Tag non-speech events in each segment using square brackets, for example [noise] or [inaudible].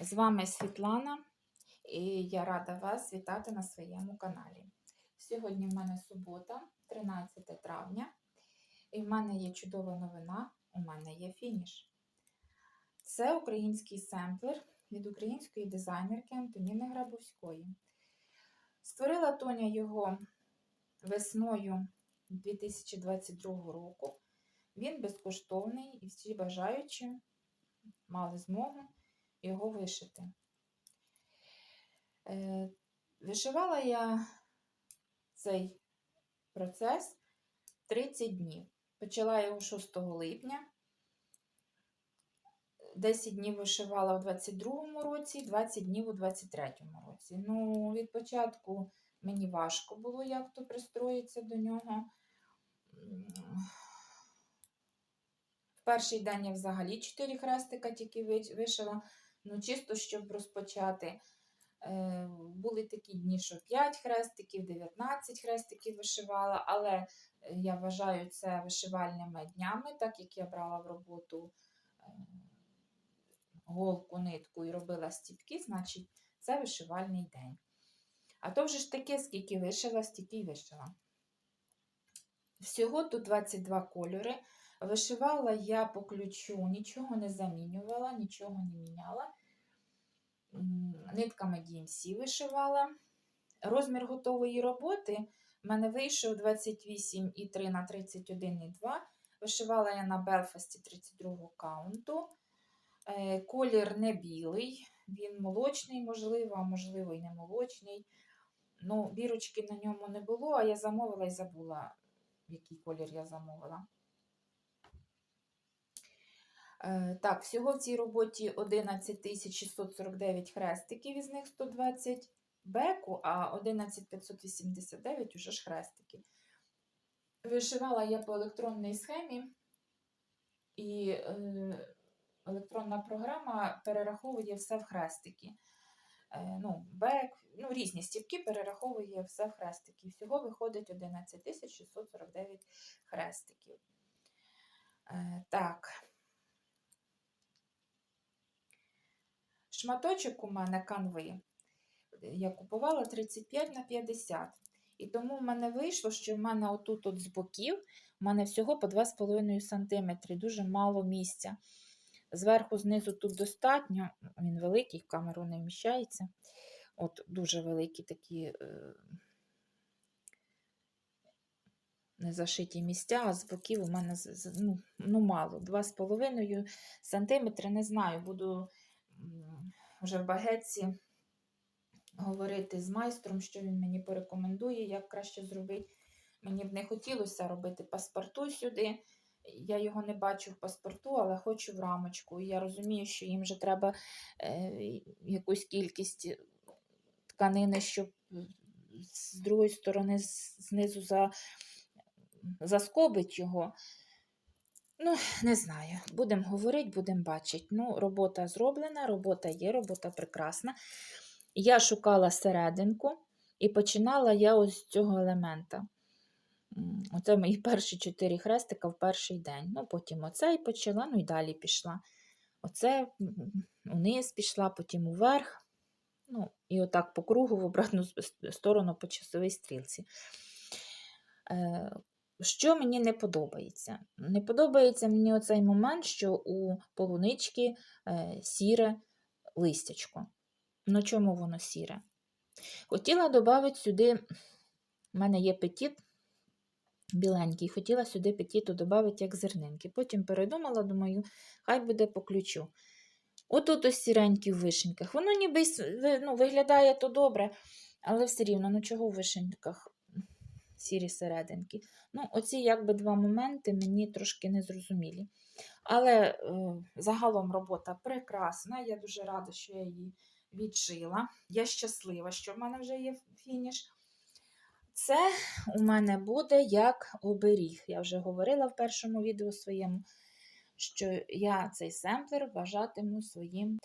З вами Світлана, і я рада вас вітати на своєму каналі. Сьогодні в мене субота, 13 травня, і в мене є чудова новина, у мене є фініш. Це український семплер від української дизайнерки Антоніни Грабовської. Створила Тоня його весною 2022 року. Він безкоштовний і всі бажаючі мали змогу його вишити. Е, Вишивала я цей процес 30 днів. Почала його 6 липня. 10 днів вишивала у 22-му році, 20 днів у 23-му році. Ну, від початку мені важко було як то пристроїтися до нього. В перший день я взагалі 4 хрестика тільки вишила. Ну, чисто, щоб розпочати. Е, Були такі дні, що 5 хрестиків, 19 хрестиків вишивала, але е, я вважаю це вишивальними днями, так як я брала в роботу е, голку, нитку і робила стіпки, значить це вишивальний день. А то вже ж таке, скільки вишила, стільки й вишила. Всього тут 22 кольори. Вишивала я по ключу, нічого не замінювала, нічого не міняла. Нитками DMC вишивала. Розмір готової роботи в мене вийшов 28,3 на 31,2. Вишивала я на Белфасті 32 каунту. Е, Колір не білий, він молочний, можливо, а можливо, і не молочний. Ну, бірочки на ньому не було, а я замовила і забула, який колір я замовила. Е, Так, всього в цій роботі 11 649 хрестиків, із них 120 беку, а 11589 уже ж хрестики. Вишивала я по електронній схемі, і е, електронна програма перераховує все в хрестики. Е, ну, бек, ну, різні стіпки перераховує все в хрестики. Всього виходить 11 649 хрестиків. Так. Шматочок у мене канви. Я купувала 35 на 50. І тому в мене вийшло, що в мене отут от з боків в мене всього по 2,5 см, дуже мало місця. Зверху, знизу тут достатньо, він великий, в камеру не вміщається. От дуже великі такі е, незашиті місця, а з боків у мене ну, ну, мало. 2,5 см, не знаю, буду вже в багетці говорити з майстром, що він мені порекомендує, як краще зробити. Мені б не хотілося робити паспорту сюди. Я його не бачу в паспорту, але хочу в рамочку. І я розумію, що їм вже треба е, якусь кількість тканини, щоб з другої сторони знизу за, заскобить його. Ну, не знаю. Будемо говорити, будемо бачити. Ну, робота зроблена, робота є, робота прекрасна. Я шукала серединку і починала я ось з цього елемента. Оце мої [laughs] перші чотири хрестика в перший день. Ну, потім оцей почала, ну і далі пішла. Оце униз пішла, потім уверх. Ну, і отак по кругу в обратну сторону по часовій стрілці. Що мені не подобається? Не подобається мені оцей момент, що у полунички е, сіре листячко. Ну чому воно сіре? Хотіла додати сюди, в мене є петіт біленький, хотіла сюди петіту додати як зернинки. Потім передумала, думаю, хай буде по ключу. Отут ось сіренькі в вишеньках. Воно ніби ну, виглядає то добре, але все рівно, ну чого в вишеньках сірі серединки? Ну, оці якби два моменти мені трошки незрозумілі. Але е, загалом робота прекрасна. Я дуже рада, що я її відшила. Я щаслива, що в мене вже є фініш. Це у мене буде як оберіг. Я вже говорила в першому відео своєму, що я цей семплер вважатиму своїм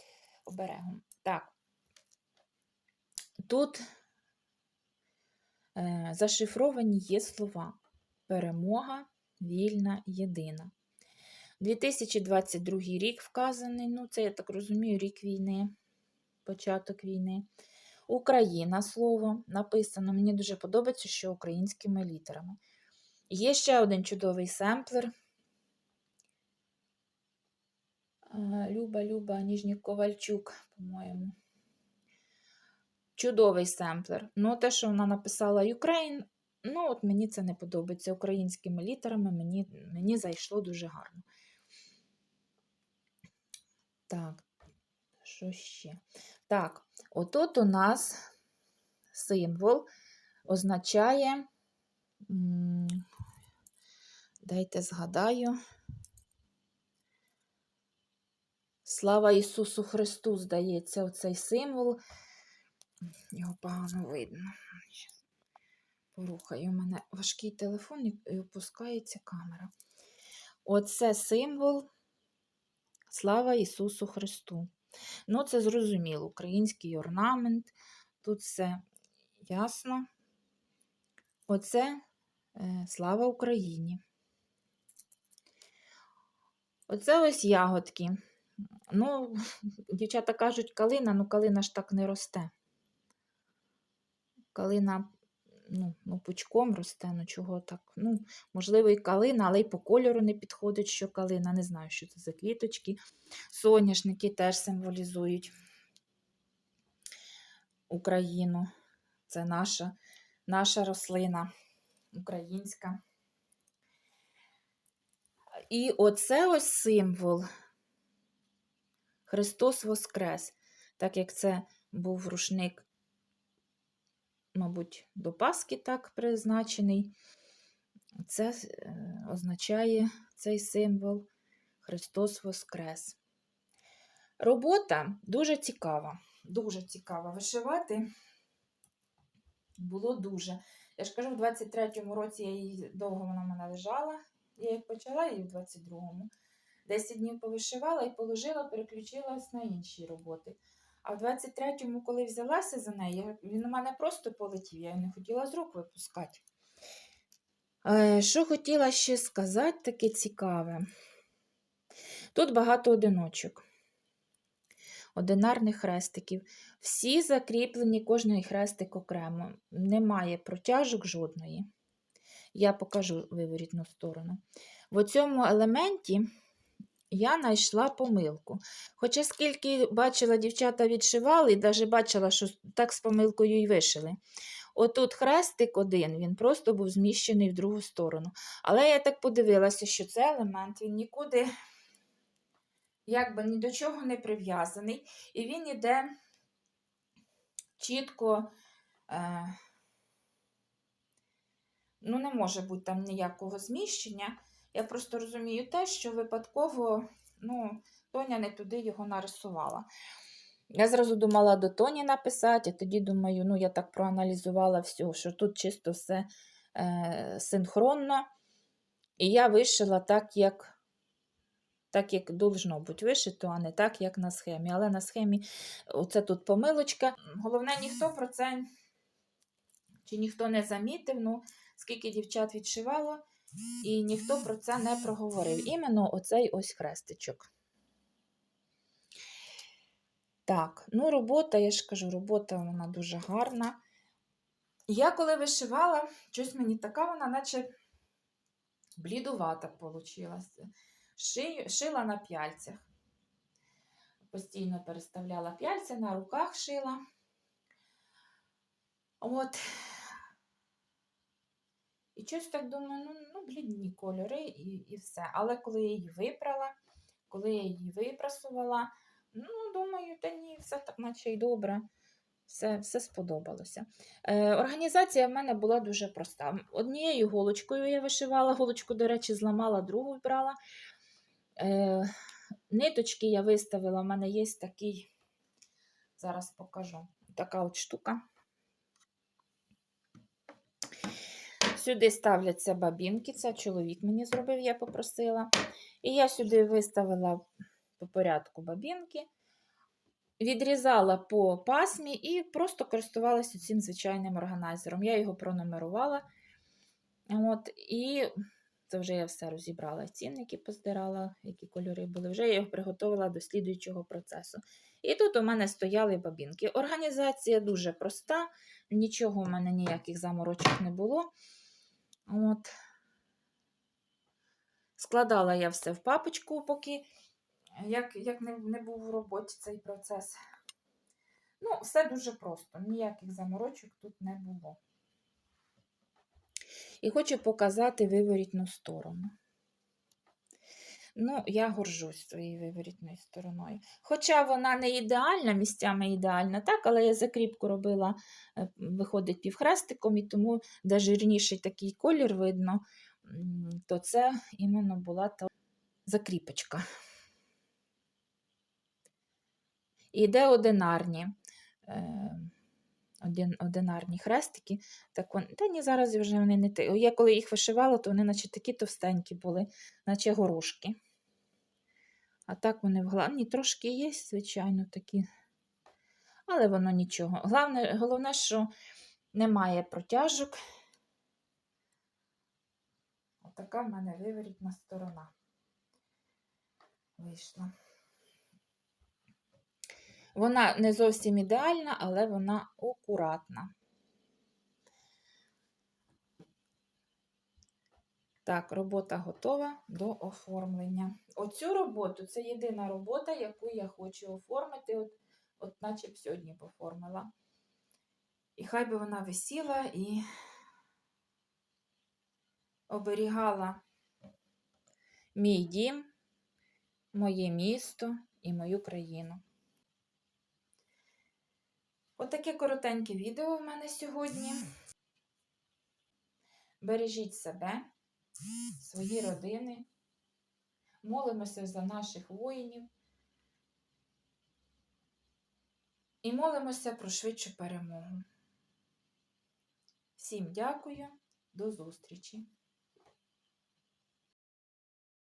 оберегом. Так, тут зашифровані є слова: перемога, вільна, єдина. 2022 рік вказаний, ну, це, я так розумію, рік війни. початок війни. Україна слово написано. Мені дуже подобається, що українськими літерами. Є ще один чудовий семплер. Е, Люба, Люба, Ніжній Ковальчук, по-моєму. Чудовий семплер. Ну, те, що вона написала Ukraine, ну, от мені це не подобається. Українськими літерами мені, мені зайшло дуже гарно. Так, що ще? Так, отут у нас символ означає, дайте згадаю, Слава Ісусу Христу, здається, оцей символ. Його погано видно. Порухаю, у мене важкий телефон і опускається камера. Оце символ Слава Ісусу Христу. Ну, це зрозуміло, український орнамент, тут все ясно. Оце е, слава Україні. Оце ось ягодки. Ну, [laughs] дівчата кажуть, калина, ну калина ж так не росте. Калина ну, ну, пучком росте, ну чого так. Ну, можливо, і калина, але й по кольору не підходить, що калина. Не знаю, що це за квіточки. Соняшники теж символізують Україну. Це наша, наша рослина українська. І оце ось символ Христос Воскрес. Так як це був рушник, мабуть, до Пасхи так призначений. Це е, означає цей символ Христос Воскрес. Робота дуже цікава. Дуже цікава. Вишивати було дуже. Я ж кажу, в 23-му році я її довго вона в мене лежала. Я як почала її в 22-му. 10 днів повишивала і положила, переключилась на інші роботи. А в 23-му, коли взялася за неї, він у мене просто полетів, я не хотіла з рук випускати. Е, Що хотіла ще сказати, таке цікаве. Тут багато одиночок, одинарних хрестиків. Всі закріплені, кожний хрестик окремо. Немає протяжок жодної. Я покажу виворітну сторону. В цьому елементі я знайшла помилку. Хоча скільки бачила, дівчата відшивали, і навіть бачила, що так з помилкою і вишили. Отут хрестик один, він просто був зміщений в другу сторону. Але я так подивилася, що цей елемент він нікуди якби ні до чого не прив'язаний. І він іде чітко. Е, ну, не може бути там ніякого зміщення. Я просто розумію те, що випадково ну, Тоня не туди його нарисувала. Я зразу думала до Тоні написати, а тоді думаю, ну я так проаналізувала все, що тут чисто все е, синхронно. І я вишила так, як, так, як должно бути вишито, а не так, як на схемі. Але на схемі оце тут помилочка. Головне, ніхто про це чи ніхто не замітив, ну, скільки дівчат відшивало, і ніхто про це не проговорив. Іменно оцей ось хрестичок. Так, ну робота, я ж кажу, робота вона дуже гарна. Я коли вишивала, щось мені така вона, наче блідувата вийшла. Шила на п'яльцях. Постійно переставляла п'яльця, на руках шила. От. І щось так думаю, ну, ну блідні кольори і, і все. Але коли я її випрала, коли я її випрасувала, ну, думаю, та ні, все так наче й добре. Все, все сподобалося. Е, організація в мене була дуже проста. Однією голочкою я вишивала, голочку, до речі, зламала, другу брала. Е, ниточки я виставила, в мене є такий, зараз покажу, така от штука. Сюди ставляться бабінки, це чоловік мені зробив, я попросила. І я сюди виставила по порядку бабінки, відрізала по пасмі і просто користувалася цим звичайним органайзером. Я його пронумерувала. От, і то вже я все розібрала. Цінники поздирала, які кольори були. Вже я його приготувала до слідуючого процесу. І тут у мене стояли бабінки. Організація дуже проста, нічого у мене ніяких заморочок не було. От. Складала я все в папочку, поки як, як не, не був у роботі цей процес. Ну, все дуже просто, ніяких заморочок тут не було. І хочу показати виворітну сторону. Ну, я горжусь своєю виворітною стороною. Хоча вона не ідеальна, місцями ідеальна, так, але я закріпку робила, е, виходить півхрестиком, і тому, де жирніший такий колір видно, то це іменно була та закріпочка. І де одинарні. Один, одинарні хрестики. Так вон, та ні, зараз вже вони не те. Я коли їх вишивала, то вони наче такі товстенькі були, наче горошки. А так вони в главні трошки є, звичайно, такі. Але воно нічого. Головне, головне, що немає протяжок. Отака в мене виворітна сторона вийшла. Вона не зовсім ідеальна, але вона акуратна. Так, робота готова до оформлення. Оцю роботу це єдина робота, яку я хочу оформити, от, от наче б сьогодні б оформила. І хай би вона висіла і оберігала мій дім, моє місто і мою країну. Отаке коротеньке відео в мене сьогодні. Бережіть себе, свої родини, молимося за наших воїнів і молимося про швидшу перемогу. Всім дякую, до зустрічі!